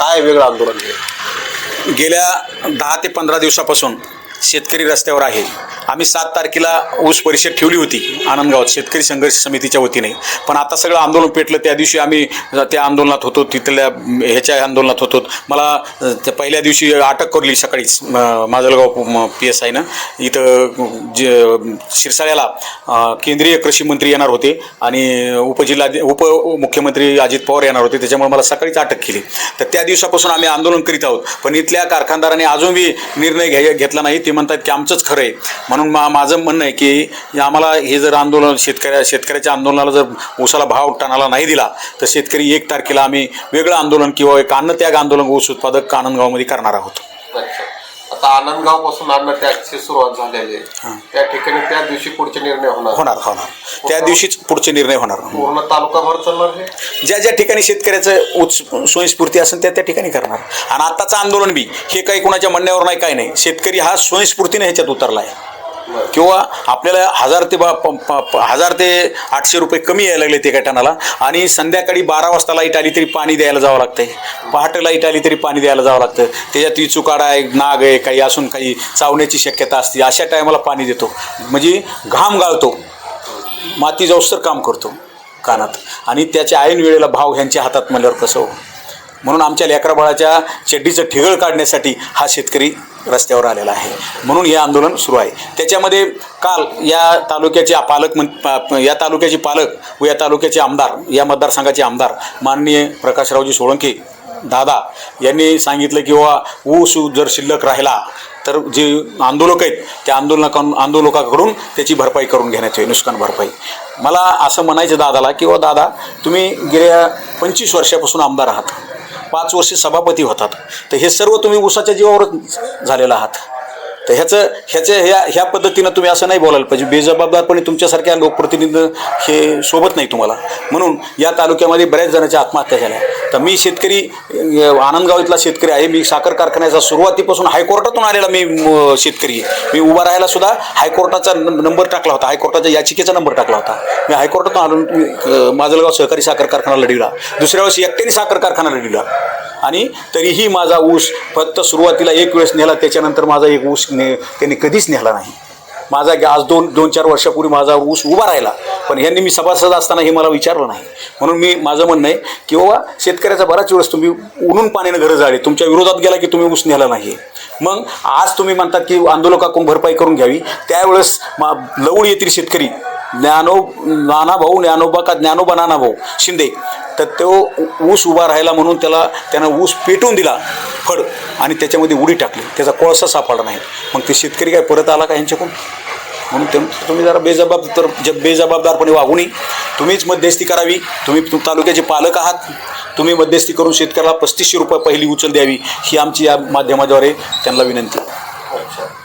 काय वेगळं आंदोलन गेल्या दहा ते पंधरा दिवसापासून शेतकरी रस्त्यावर आहे. आम्ही सात तारखेला ऊस परिषद ठेवली होती आनंदगावात शेतकरी संघर्ष समितीच्या वतीने. पण आता सगळं आंदोलन पेटलं. त्या दिवशी आम्ही त्या आंदोलनात होतो तिथल्या ह्याच्या आंदोलनात होतो. मला त्या पहिल्या दिवशी अटक करली सकाळीच म- माजलगाव पी एस आयनं इथं जे शिरसाळ्याला केंद्रीय कृषी मंत्री येणार होते आणि उपजिल्हा उपमुख्यमंत्री अजित पवार येणार होते. त्याच्यामुळे मला सकाळीच अटक केली. तर त्या दिवसापासून आम्ही आंदोलन करीत आहोत. पण इथल्या कारखानदारांनी अजूनही निर्णय घ्याय घेतला नाही. ते म्हणतात की आमचंच खरं आहे. म्हणून मा माझं म्हणणं आहे की आम्हाला हे जर आंदोलन शेतकऱ्या शेतकऱ्याच्या आंदोलनाला जर ऊसाला भाव टनाला नाही दिला तर शेतकरी एक तारखेला आम्ही वेगळं आंदोलन किंवा एक अन्नत्याग आंदोलन ऊस उत्पादक आनंदगावमध्ये करणार आहोत. अच्छा. आता आनंदगावपासून अन्नत्यागची सुरुवात झालेली आहे. त्या ठिकाणी त्या दिवशी पुढचे निर्णय होणार. होणार होणार. त्या दिवशीच पुढचे निर्णय होणार. पूर्ण तालुकाभर चालणार हे? ज्या ज्या ठिकाणी शेतकऱ्याचं उच्च स्वयंस्फूर्ती असेल त्या त्या ठिकाणी करणार. आणि आत्ताचं आंदोलन बी हे काही कुणाच्या म्हणण्यावर नाही काही नाही. शेतकरी हा स्वयंस्फूर्तीने ह्याच्यात उतरला आहे. किंवा आपल्याला हजार ते बा हजार ते आठशे रुपये कमी यायला लागले ते टनाला आणि संध्याकाळी बारा वाजता लाइट आली तरी पाणी द्यायला जावं लागतंय. पहाटे लाइट आली तरी पाणी द्यायला जावं लागतं. त्याच्यात चुकाडा आहे नाग आहे काही असून काही चावण्याची शक्यता असते अशा टायमाला पाणी देतो. म्हणजे घाम गाळतो. माती जाऊसर काम करतो कानात. आणि त्याच्या ऐन वेळेला भाव ह्यांच्या हातात म्हणल्यावर कसं हो? म्हणून आमच्या लेकराबाळाच्या चड्डीचं ठिगळ काढण्यासाठी हा शेतकरी रस्त्यावर आलेला आहे. म्हणून हे आंदोलन सुरू आहे. त्याच्यामध्ये काल या तालुक्याचे पालक मं पा- या तालुक्याचे पालक व या तालुक्याचे आमदार या मतदारसंघाचे आमदार माननीय प्रकाशरावजी सोळंके दादा यांनी सांगितलं की बाबा ऊस जर शिल्लक राहिला तर जे आंदोलक आहेत त्या आंदोलनाकडून आंदोलकाकडून त्याची भरपाई करून घेण्यात येईल नुकसान भरपाई. मला असं म्हणायचं दादाला की "वा दादा तुम्ही गेल्या पंचवीस वर्षापासून आमदार आहात. पाच वर्षे सभापती होतात. तर हे सर्व तुम्ही उसाच्या जीवावर झालेला आहात. तर ह्याचं ह्याच्या ह्या ह्या पद्धतीनं तुम्ही असं नाही बोलायला पाहिजे. बेजबाबदारपणे तुमच्यासारख्या लोकप्रतिनिधी हे सोबत नाही तुम्हाला. म्हणून या तालुक्यामध्ये बऱ्याच जणांच्या आत्महत्या झाल्या तर मी शेतकरी आनंदगाव इथला शेतकरी आहे. मी साखर कारखान्याचा सुरुवातीपासून हायकोर्टातून आलेला मी शेतकरी आहे. मी उभा राहायला सुद्धा हायकोर्टाचा नंबर टाकला होता. हायकोर्टाच्या याचिकेचा नंबर टाकला होता. मी हायकोर्टातून आलो मी, माजलगाव सहकारी साखर कारखाना लढविला दुसऱ्या वेळेस एकट्याने साखर कारखाना लढविला आणि तरीही माझा ऊस फक्त सुरुवातीला एक वेळेस नेला त्याच्यानंतर माझा एक ऊस ने त्यांनी कधीच नेला नाही. माझा आज दोन दोन चार वर्षापूर्वी माझा ऊस उभा राहिला पण ह्यांनी मी सभासद असताना हे मला विचारलं नाही. म्हणून मी माझं म्हणणं आहे की बाबा शेतकऱ्याचा बराच वेळेस तुम्ही उन्हून पाण्यानं घरं झाले तुमच्या विरोधात गेला की तुम्ही ऊस नेला नाही मग आज तुम्ही म्हणतात की आंदोलकाकडून भरपाई करून घ्यावी. त्यावेळेस मा लवळ येथील शेतकरी ज्ञानो नानाभाऊ ज्ञानोबा का ज्ञानोबा नानाभाऊ शिंदे तर तो ऊस उभा राहिला म्हणून त्याला त्यानं ऊस पेटवून दिला फड आणि त्याच्यामध्ये उडी टाकली. त्याचा कोळसा सापडला नाही. मग ते शेतकरी काय परत आला का यांच्याकडून म्हणून ते तुम्ही जरा बेजबाब तर ज बेजबाबदारपणे वागू नये. तुम्हीच मध्यस्थी करावी. तुम्ही तालुक्याचे पालक आहात. तुम्ही मध्यस्थी करून शेतकऱ्याला पस्तीसशे रुपये पहिली उचल द्यावी. ही आमची या माध्यमाद्वारे त्यांना विनंती. अच्छा.